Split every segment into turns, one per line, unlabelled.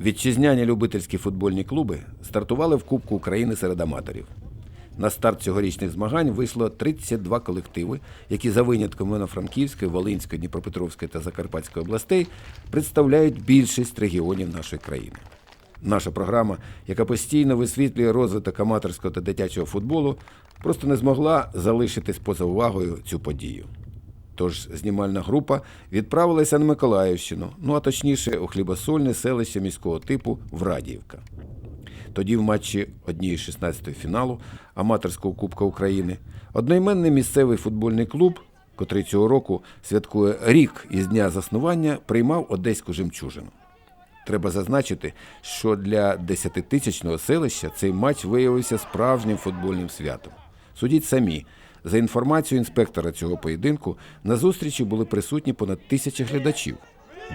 Вітчизняні любительські футбольні клуби стартували в Кубку України серед аматорів. На старт цьогорічних змагань вийшло 32 колективи, які за винятком Івано-Франківської, Волинської, Дніпропетровської та Закарпатської областей представляють більшість регіонів нашої країни. Наша програма, яка постійно висвітлює розвиток аматорського та дитячого футболу, просто не змогла залишитись поза увагою цю подію. Тож знімальна група відправилася на Миколаївщину, ну а точніше у хлібосольне селище міського типу Врадіївка. Тоді в матчі однієї 16-ї фіналу аматорського Кубка України одноіменний місцевий футбольний клуб, котрий цього року святкує рік із дня заснування, приймав одеську жемчужину. Треба зазначити, що для десятитисячного селища цей матч виявився справжнім футбольним святом. Судіть самі. За інформацією інспектора цього поєдинку, на зустрічі були присутні понад тисячі глядачів.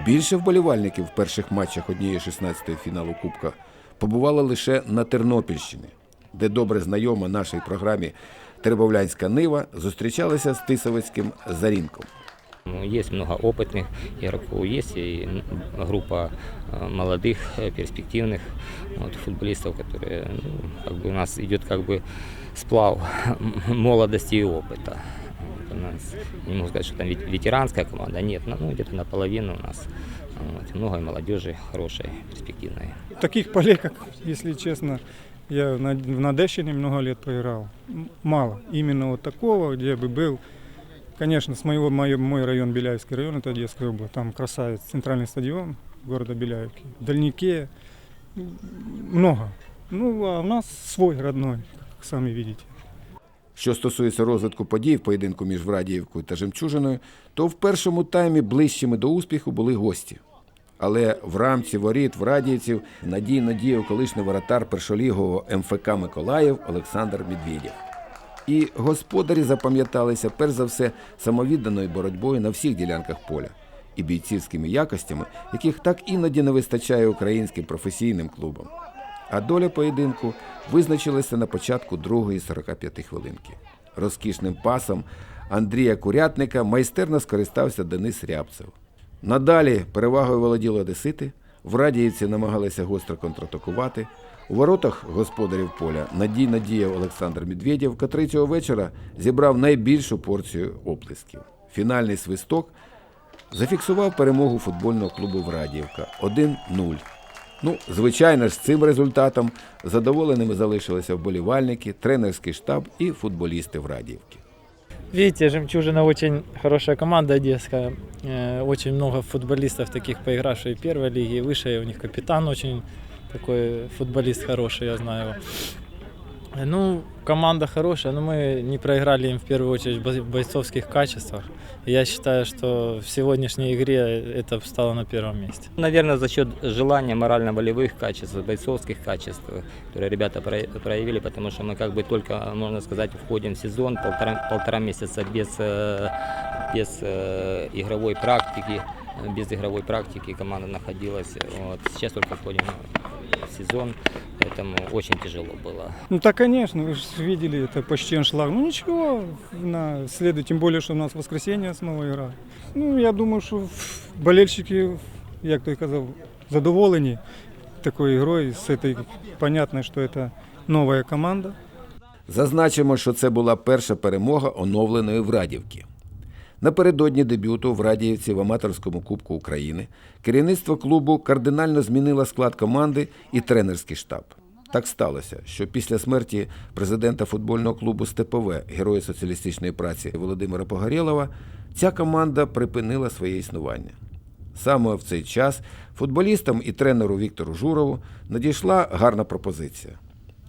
Більше вболівальників в перших матчах однієї 16-ї фіналу Кубка побувало лише на Тернопільщині, де добре знайома нашій програмі Тербовлянська Нива зустрічалася з Тисовицьким Зарінком.
Ну, Есть много опытных игроков, есть и м, группа э, молодых, э, перспективных вот, футболистов, которые ну, как бы у нас идет как бы сплав молодости и опыта. Вот у нас, не могу сказать, что там вет- ветеранская команда, нет, ну, ну, где-то наполовину у нас вот, много и молодежи хорошей, перспективной.
Таких полей, как, если честно, я на, в Надещине много лет поиграл. М- Мало. Именно вот такого, где бы был. Конечно, с моего, мой, мой район, Беляевский район, это Одесская область. Там красавец, центральный стадион города Беляевки. В Дальнике много. Ну, а у нас свой родной, как сами видите.
Що стосується розвитку подій в поєдинку між Врадіївкою та Жемчужиною, то в першому таймі ближчими до успіху були гості. Але в рамці воріт Врадіївців надійно діяв колишній воротар першолігового МФК Миколаїв Олександр Медведєв. І господарі запам'яталися перш за все самовідданою боротьбою на всіх ділянках поля і бійцівськими якостями, яких так іноді не вистачає українським професійним клубам. А доля поєдинку визначилася на початку другої 45 хвилинки. Розкішним пасом Андрія Курятника майстерно скористався Денис Рябцев. Надалі перевагою володіли одесити, в Радіївці намагалися гостро контратакувати. У воротах господарів поля надійно діяв Олександр Медведєв, котрий цього вечора зібрав найбільшу порцію оплесків. Фінальний свисток зафіксував перемогу футбольного клубу Врадіївка 1-0. Ну, звичайно ж, з цим результатом задоволеними залишилися вболівальники, тренерський штаб і футболісти Врадіївки.
Видите, «Жемчужина» очень хорошая команда одесская. Э, Очень много футболистов таких, поигравших в первой лиге и выше. У них капитан очень такой футболист хороший, я знаю его. Э, Ну, команда хорошая, но мы не проиграли им в первую очередь в бой- бойцовских качествах. И Я считаю, что в сегодняшней игре это стало на первом месте.
Наверное, за счет желания морально-волевых качеств, бойцовских качеств, которые ребята про- проявили, потому что мы как бы только, можно сказать, входим в сезон, полтора, полтора месяца без, э, без э, игровой практики, э, без игровой практики команда находилась. Вот. Сейчас только входим в сезон, поэтому очень тяжело было.
Ну так, конечно, вы же видели, это почти аншлаг. Ну ничего, на следует, тем более, что у нас воскресенье снова игра. Ну, я думаю, що болельщики, як той казав, задоволені такою грою. З этой, понятно, що це нова команда.
Зазначимо, що це була перша перемога оновленої Врадівки. Напередодні дебюту в Радіївці в аматорському Кубку України керівництво клубу кардинально змінило склад команди і тренерський штаб. Так сталося, що після смерті президента футбольного клубу Степове, героя соціалістичної праці Володимира Погорєлова, ця команда припинила своє існування. Саме в цей час футболістам і тренеру Віктору Журову надійшла гарна пропозиція.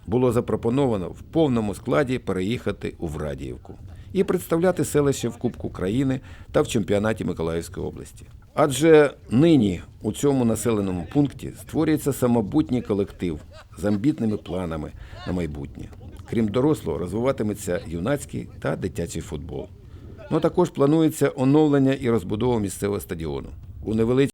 Було запропоновано в повному складі переїхати у Врадіївку і представляти селище в Кубку країни та в чемпіонаті Миколаївської області. Адже нині у цьому населеному пункті створюється самобутній колектив з амбітними планами на майбутнє. Крім дорослого, розвиватиметься юнацький та дитячий футбол. Ну а також планується оновлення і розбудова місцевого стадіону. У невеличкій